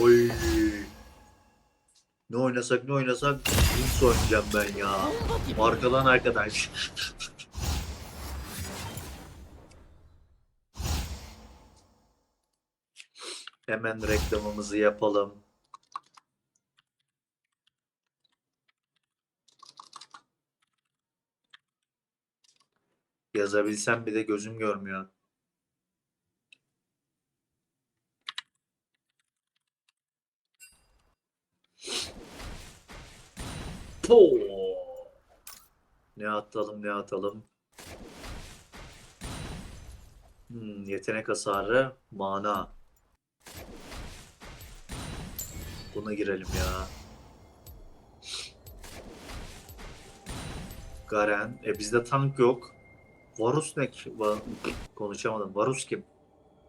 Oy. Ne oynasak ne oynasak Jinx oynayacağım ben ya. Arkadan arkadaş. Hemen reklamımızı yapalım. Yazabilsem bir de gözüm görmüyor. Ne atalım ne atalım. Hmm, yetenek hasarı, mana. Buna girelim ya. Garen. E bizde tank yok. Varus ne Konuşamadım. Varus kim?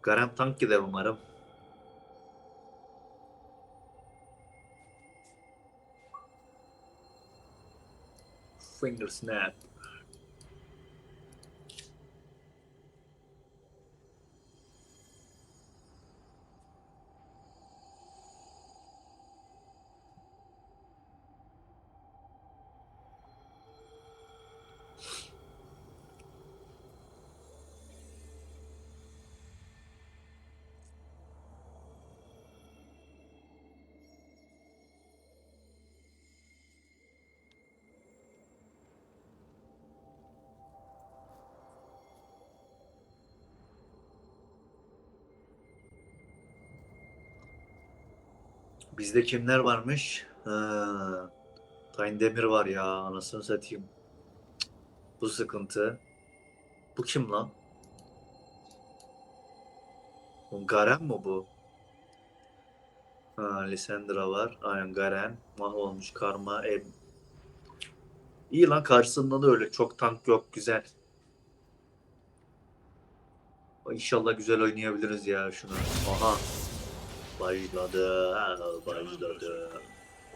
Garen tank gider umarım. Finger snap. Bizde kimler varmış? Ha, Tayin Demir var ya anasını satayım. Bu sıkıntı. Bu kim lan? Garen mi bu? Ha, Lissandra var. Aynen Garen. Mahvolmuş Karma. Em. İyi lan karşısında da öyle. Çok tank yok. Güzel. İnşallah güzel oynayabiliriz ya şunu. Aha. Başladı. Başladı.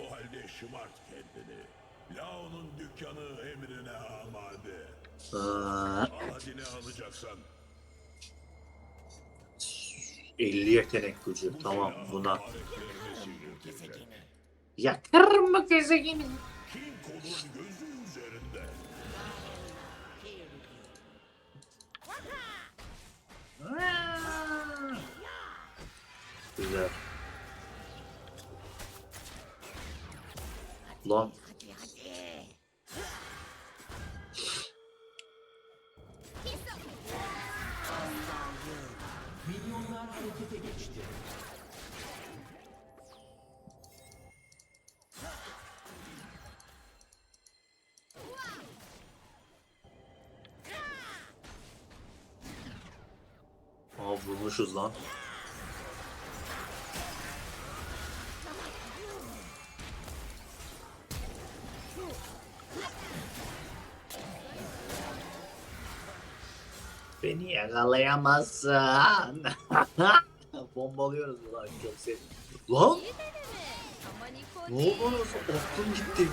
O halde şımart kendini. Lao'nun dükkanı emrine amade. Aa, Aladin'i alacaksan 50 yetenek gücü. Tamam buna. maharetlerini seyirtecek. Gezegeni. Bu. King Kong'un gözü Lan Hadi hadi. Aa vurmuşuz lan. Yakalayamazsın. Bombalıyoruz ulan çok sevdim. Lan ne oldu nasıl? Aklım gitti.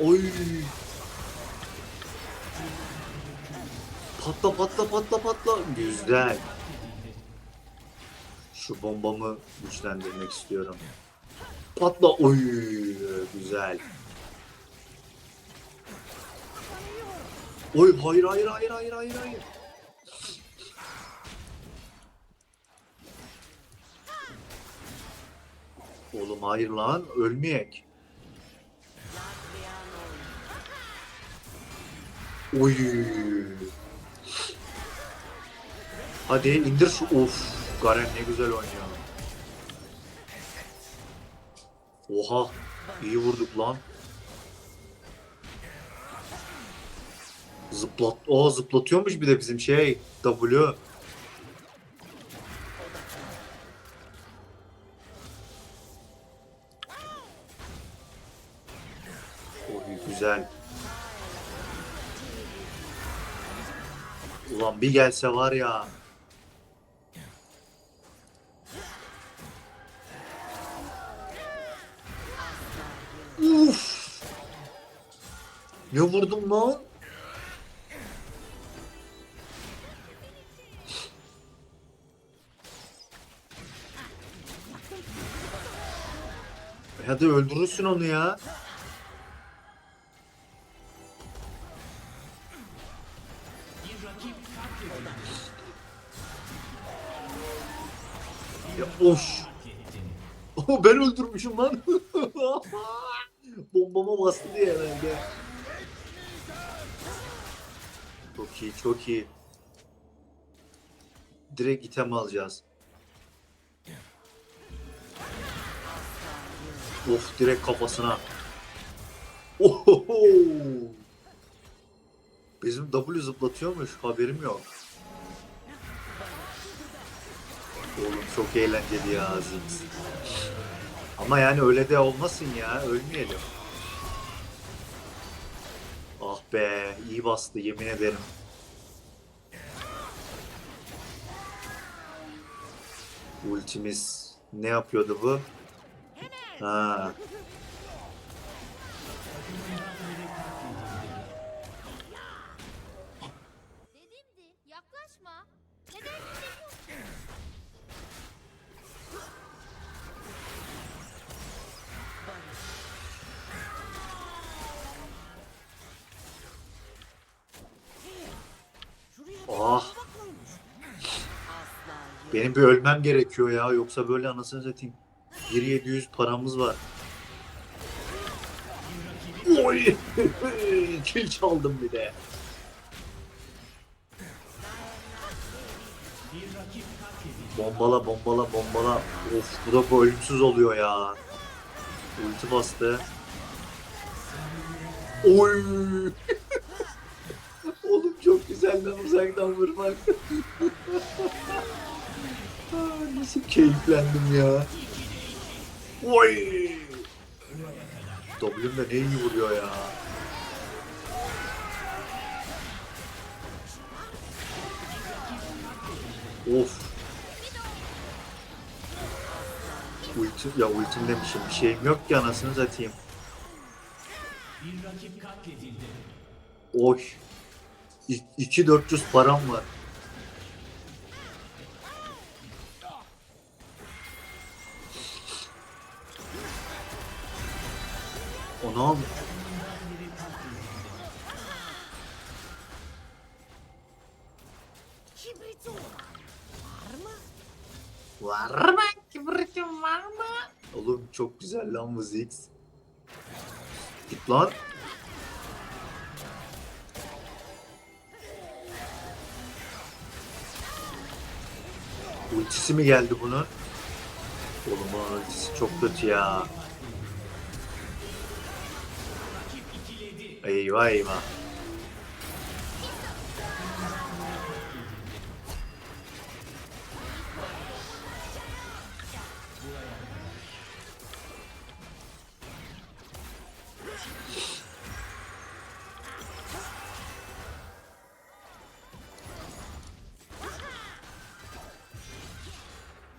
Oy. Patla patla patla patla. Güzel. Şu bombamı güçlendirmek istiyorum. Patla. Oy. Güzel. Oy hayır hayır hayır hayır hayır hayır. Oğlum hayır lan ölmeyek. Oy. Hadi indir şu. Of. Garen ne güzel oynuyor. Oha. iyi vurduk lan. Zıplat. O zıplatıyormuş bir de bizim şey. W. Güzel. Ulan bir gelse var ya. Uf. Ne vurdum lan? Hadi öldürürsün onu ya. Ya of. Oh, ben öldürmüşüm lan. Bombama bastı diye herhalde. Çok iyi, çok iyi. Direkt item alacağız. Of direkt kafasına. Ohoho. Bizim W zıplatıyormuş. Haberim yok. Oğlum çok eğlenceli ya Ziggs. Ama yani öyle de olmasın ya. Ölmeyelim. Ah be. iyi bastı yemin ederim. Ultimiz ne yapıyordu bu? Ha. Dedimdi yaklaşma. Neden? Ah. Benim bir ölmem gerekiyor ya. Yoksa böyle anasını satayım. 1700 paramız var. Oy! Kill çaldım bir de. Bombala bombala bombala. Of bu da bu ölümsüz oluyor ya. Ulti bastı. Oy! Oğlum çok güzel lan uzaktan vurmak. Aa, Nasıl keyiflendim ya. Oy! W'm de ne iyi vuruyor ya. Of. Ultim, ya ultim demişim bir şeyim yok ki anasını satayım. Oy. İ- 2400 param var. Anam. Kibritim var mı? Var mı? Kibritim var mı? Oğlum çok güzel lan bu Ziggs. Git lan. Ultisi mi geldi bunun? Oğlum ultisi çok kötü ya. Eyvah eyvah.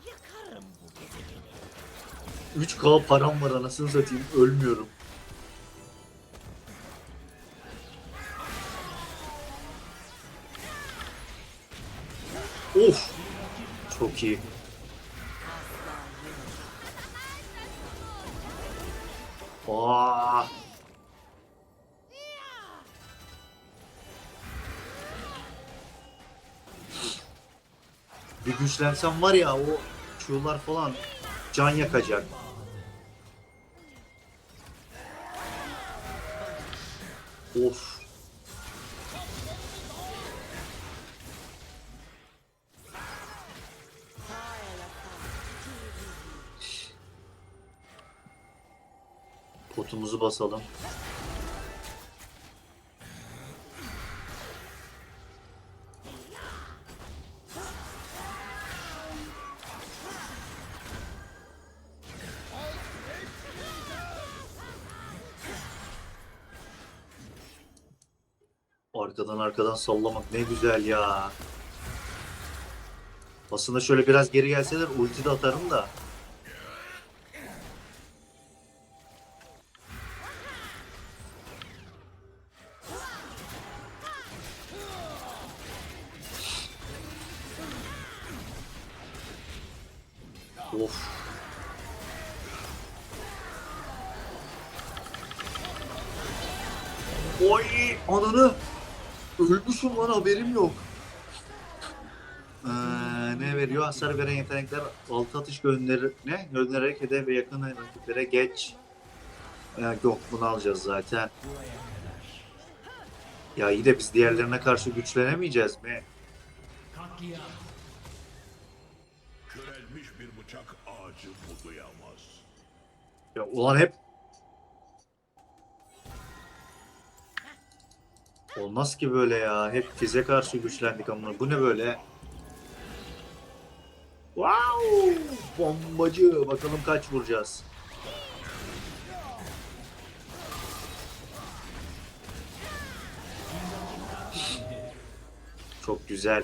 Yakarım bu gezegeni. 3K param var anasını satayım ölmüyorum. İyi. Aa. Bir güçlensem var ya o çığlar falan can yakacak. Of. Potumuzu basalım. Arkadan arkadan sallamak ne güzel ya. Aslında şöyle biraz geri gelseler ulti de atarım da. Oy ananı. Ölmüşüm lan haberim yok. Ee, ne veriyor? Hasar veren yetenekler altı atış gönderir ne? Göndererek hedef ve yakın rakiplere geç. Ee, yok bunu alacağız zaten. Ya iyi de biz diğerlerine karşı güçlenemeyeceğiz mi? Körelmiş bir bıçak ağacı budayamaz. Ya ulan hep Olmaz ki böyle ya. Hep fize karşı güçlendik ama bu ne böyle? Wow! Bombacı. Bakalım kaç vuracağız. Çok güzel.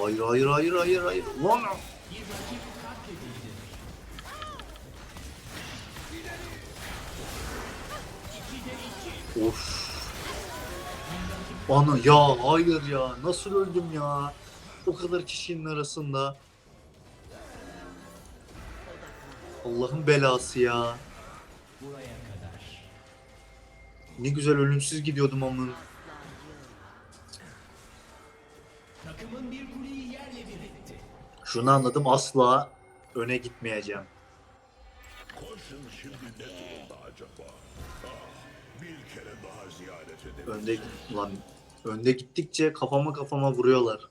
Hayır hayır hayır hayır hayır. Lan! Of. Ana ya hayır ya nasıl öldüm ya? O kadar kişinin arasında. Allah'ın belası ya. Ne güzel ölümsüz gidiyordum amın. Şunu anladım asla öne gitmeyeceğim. Koşun şimdi ne durumda acaba? Ah, Önde lan önde gittikçe kafama kafama vuruyorlar.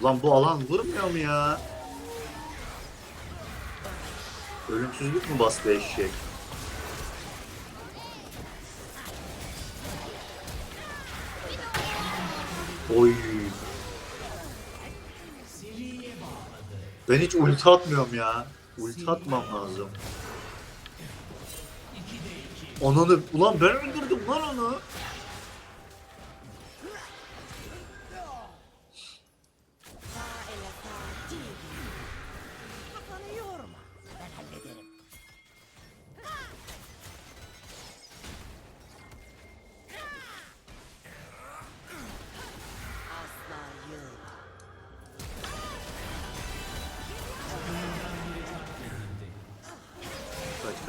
Ulan bu alan vurmuyor mu ya? Ölümsüzlük mü bastı eşek? Oy. Ben hiç ulti atmıyorum ya. Ulti atmam lazım. Ananı, ulan ben öldürdüm lan onu.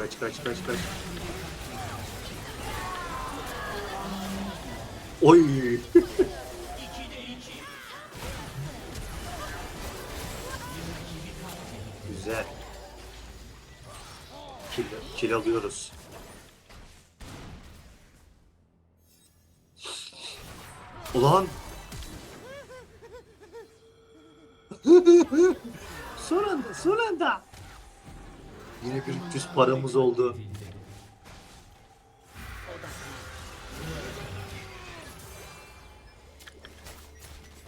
Kaç kaç kaç kaç. Oy. Güzel. Kill, kill alıyoruz. Ulan. son anda. Yine bir 300 paramız oldu.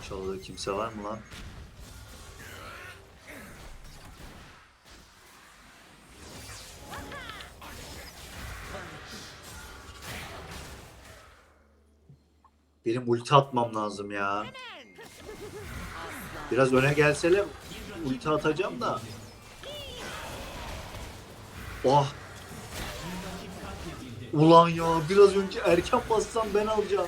Çalıda kimse var mı lan? Benim ulti atmam lazım ya. Biraz öne gelseler ulti atacağım da. Oh. Ulan ya biraz önce erken bassam ben alacağım.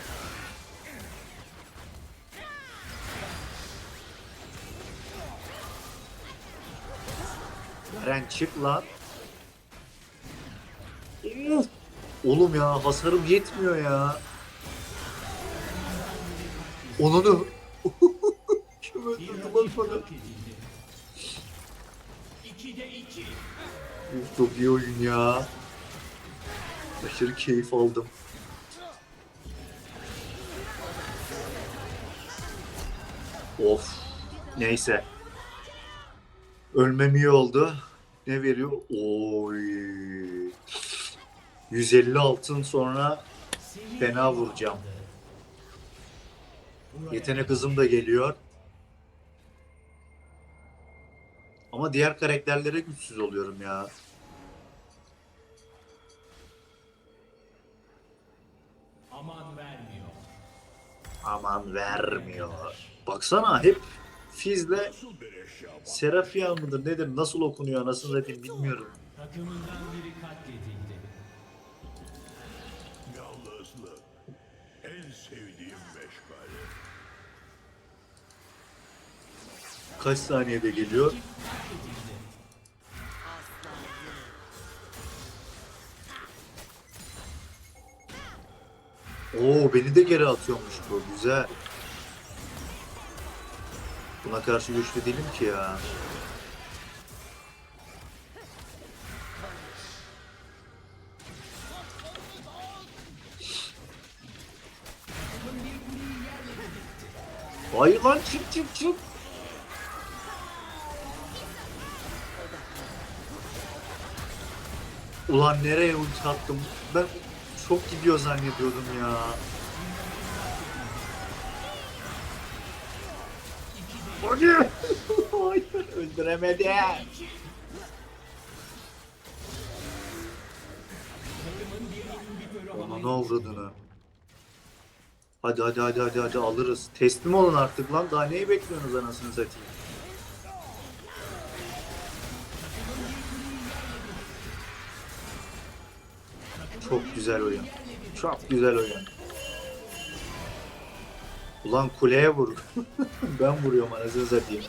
Eren çık lan. Oğlum ya hasarım yetmiyor ya. Onunu. Kim öldürdü lan bana? Uf, Çok iyi oyun ya. Aşırı keyif aldım. Of. Neyse. Ölmem iyi oldu. Ne veriyor? Oy. 150 altın sonra Fena vuracağım. yetenek hızım da geliyor. Ama diğer karakterlere güçsüz oluyorum ya. aman vermiyor. Aman vermiyor. Baksana hep Fiz'le? Serafian mıdır nedir nasıl okunuyor anasını satayım bilmiyorum. Takımından biri katledildi. Yalnızlık. En sevdiğim meşgale. Kaç saniyede geliyor? Oo beni de geri atıyormuş bu güzel. Buna karşı güçlü değilim ki ya. Ay lan çık çık çık. Ulan nereye ulti attım? Ben çok gidiyor zannediyordum ya. Hadi. Hayır öldüremedi. Ona ne uğradığını. Hadi hadi hadi hadi hadi alırız. Teslim olun artık lan. Daha neyi bekliyorsunuz anasını satayım? Çok güzel oyun. Çok güzel oyun. Ulan kuleye vur. ben vuruyorum anasını satayım.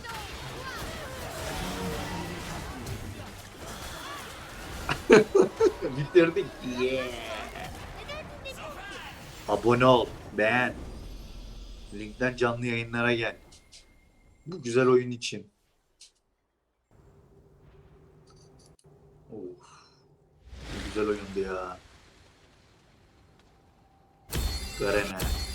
Bitirdik. Yeah. Abone ol, beğen. Linkten canlı yayınlara gel. Bu güzel oyun için. Of. Güzel oyundu ya. Göremez.